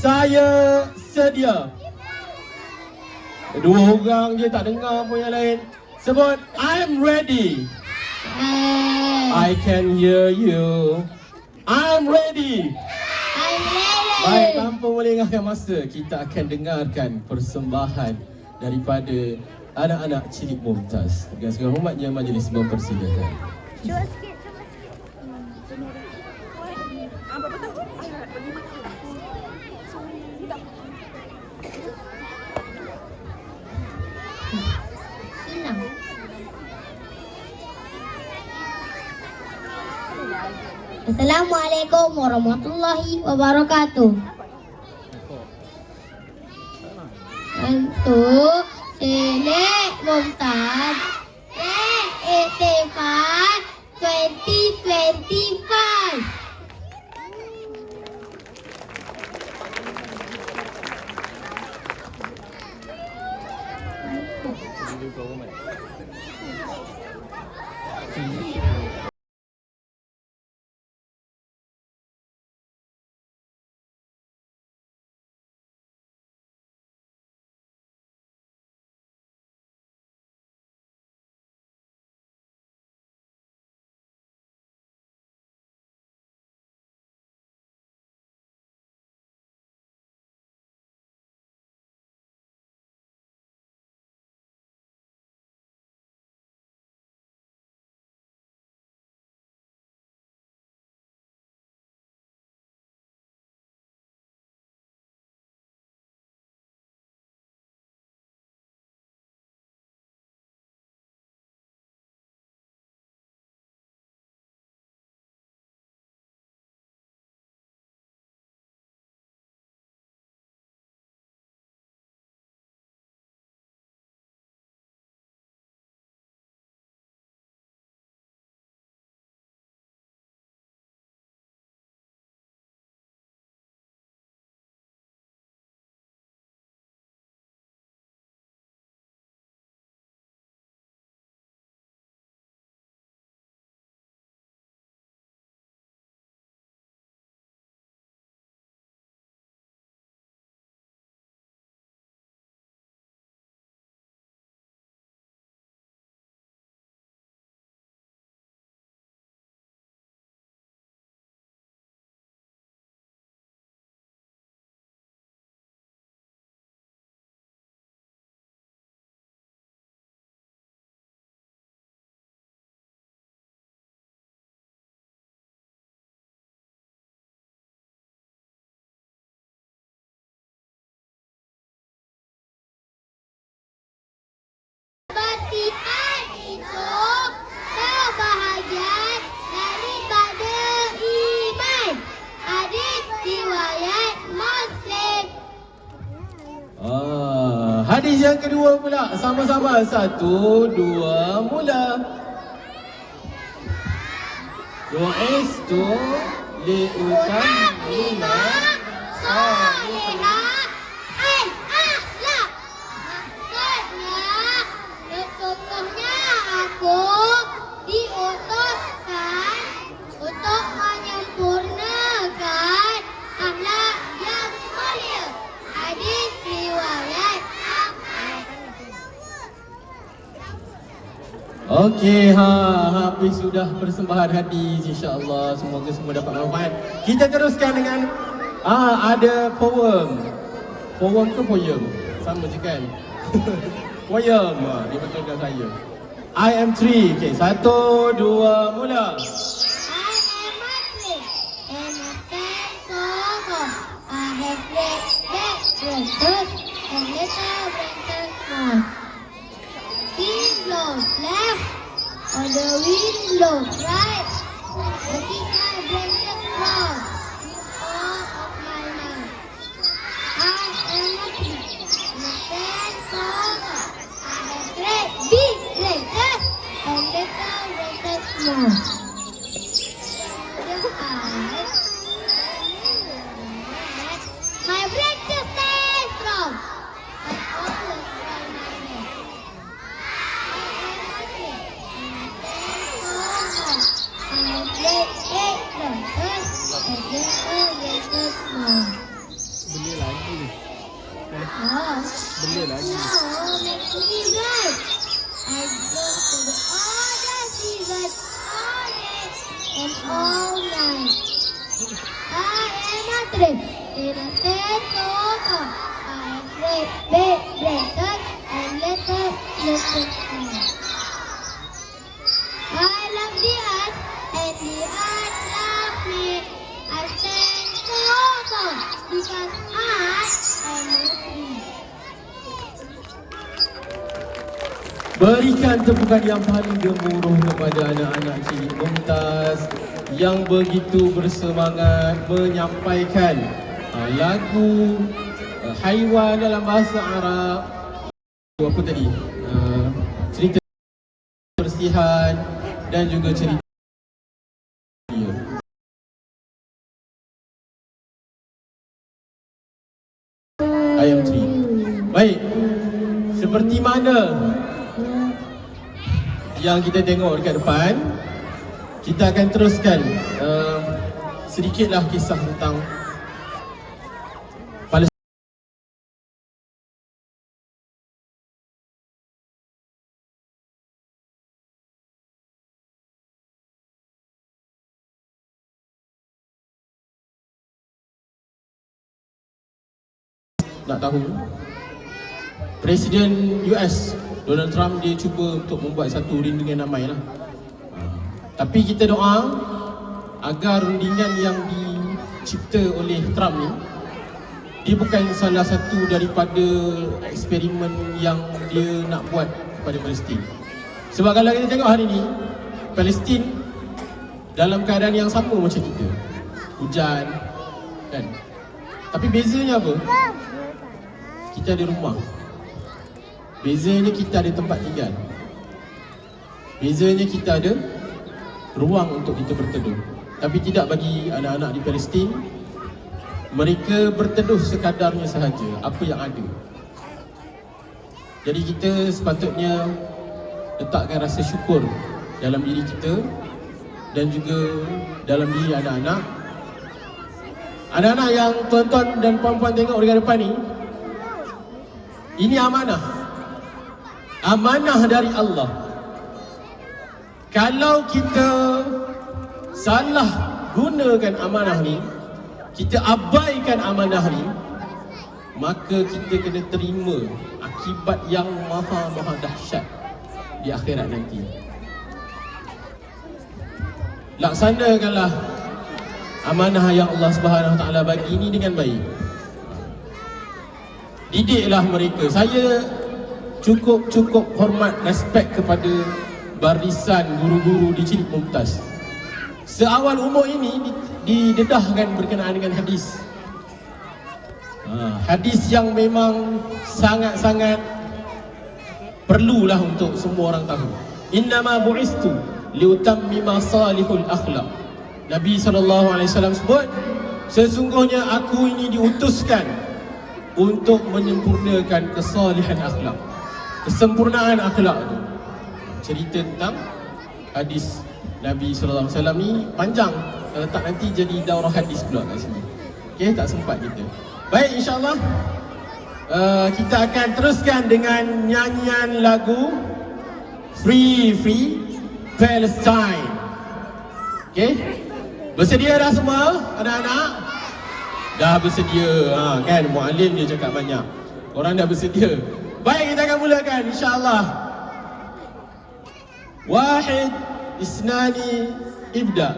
Saya sedia. Dua orang je tak dengar pun yang lain. Sebut, I'm ready. I can hear you. I'm ready. I'm ready. Baik, tanpa melengahkan masa, kita akan dengarkan persembahan daripada anak-anak cilik Mumtaz. Dengan segala hormatnya, majlis mempersilakan. Cuba Assalamualaikum warahmatullahi wabarakatuh. Untuk Cilik Mumtaz Grand Iktifal 2025 Batian hadis yang kedua pula. Sama-sama. Satu dua mula. Liutam Lima salihah al-akhlak. Maksudnya, sesungguhnya aku diutuskan untuk menyempurnakan akhlak yang mulia. Hadis riwayat Ahmad. Okey, ha, habis sudah persembahan hadis insya-Allah. Semoga semua dapat manfaat. Kita teruskan dengan ah ada poem. Poem ke poem? Sama je kan? poem. Ha, dia betulkan saya. I am three. Okey, satu, dua, mula. Verses and later verses more. Wind blows left on the window. Right. Taking my blanket down. All of. I am a pig. My parents are I'm great big racer. And little racer small. Beli lagi ni. Eh? Ha? Beli lagi. No, let me. I go to the other seasons all day and all night. I am a trip in a bed so I am great, great, great, and little, little, little. Berikan tepukan yang paling gemuruh kepada anak-anak cilik Mumtaz yang begitu bersemangat menyampaikan uh, lagu uh, haiwan dalam bahasa Arab. Apa tadi? Uh, cerita kebersihan dan juga cerita. Baik. Seperti mana yang kita tengok dekat depan kita akan teruskan uh, sedikitlah kisah tentang nak tahu? Presiden US Donald Trump dia cuba untuk membuat satu rundingan damai lah. Tapi kita doa agar rundingan yang dicipta oleh Trump ni dia bukan salah satu daripada eksperimen yang dia nak buat kepada Palestin. Sebab kalau kita tengok hari ni Palestin dalam keadaan yang sama macam kita. Hujan kan. Tapi bezanya apa? Kita ada rumah. Bezanya kita ada tempat tinggal. Bezanya kita ada ruang untuk kita berteduh. Tapi tidak bagi anak-anak di Palestin. Mereka berteduh sekadarnya sahaja apa yang ada. Jadi kita sepatutnya letakkan rasa syukur dalam diri kita dan juga dalam diri anak-anak. Anak-anak yang tuan-tuan dan puan-puan tengok dekat depan ni, ini amanah. Amanah dari Allah. Kalau kita salah gunakan amanah ni, kita abaikan amanah ni, maka kita kena terima akibat yang maha-maha dahsyat di akhirat nanti. Laksanakanlah amanah yang Allah Subhanahu Taala bagi ini dengan baik. Didiklah mereka. Saya cukup-cukup hormat, respect kepada barisan guru-guru di Cilik Mumtaz. Seawal umur ini didedahkan berkenaan dengan hadis. Ha, hadis yang memang sangat-sangat perlulah untuk semua orang tahu. Innama bu'istu liutammima salihul akhlaq. Nabi SAW sebut, sesungguhnya aku ini diutuskan untuk menyempurnakan kesalihan akhlak. Kesempurnaan akhlak tu. Cerita tentang hadis Nabi wasallam ni panjang. Kalau tak nanti jadi daurah hadis pula kat sini. Okey, tak sempat kita. Baik, insya-Allah uh, kita akan teruskan dengan nyanyian lagu Free Free Palestine. Okey? Bersedia dah semua anak-anak? Dah bersedia ha, kan muallim dia cakap banyak Orang dah bersedia Baik kita akan mulakan insyaAllah. Wahid Isnani Ibda.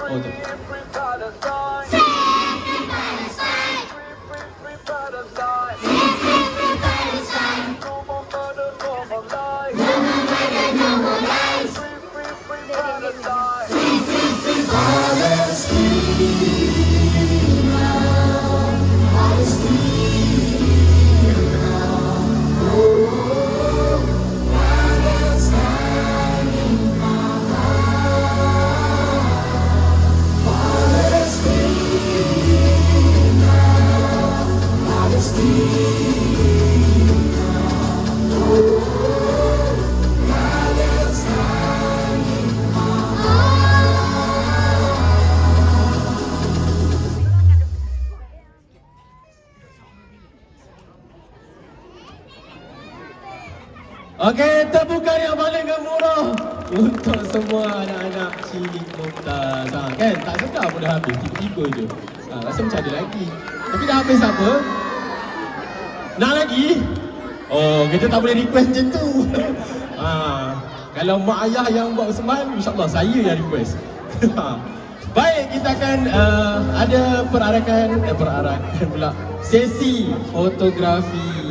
Oh tak Okey, tepukan yang paling gemuruh untuk semua anak-anak cilik Mumtaz. Ha, kan? Tak sedar pun dah habis, tiba-tiba je. ha, Rasa macam ada lagi Tapi dah habis apa? Nak lagi? Oh, kita tak boleh request macam tu ha, Kalau mak ayah yang buat persembahan InsyaAllah saya yang request Ha. Baik, kita akan uh, ada perarakan, eh, perarakan pula Sesi fotografi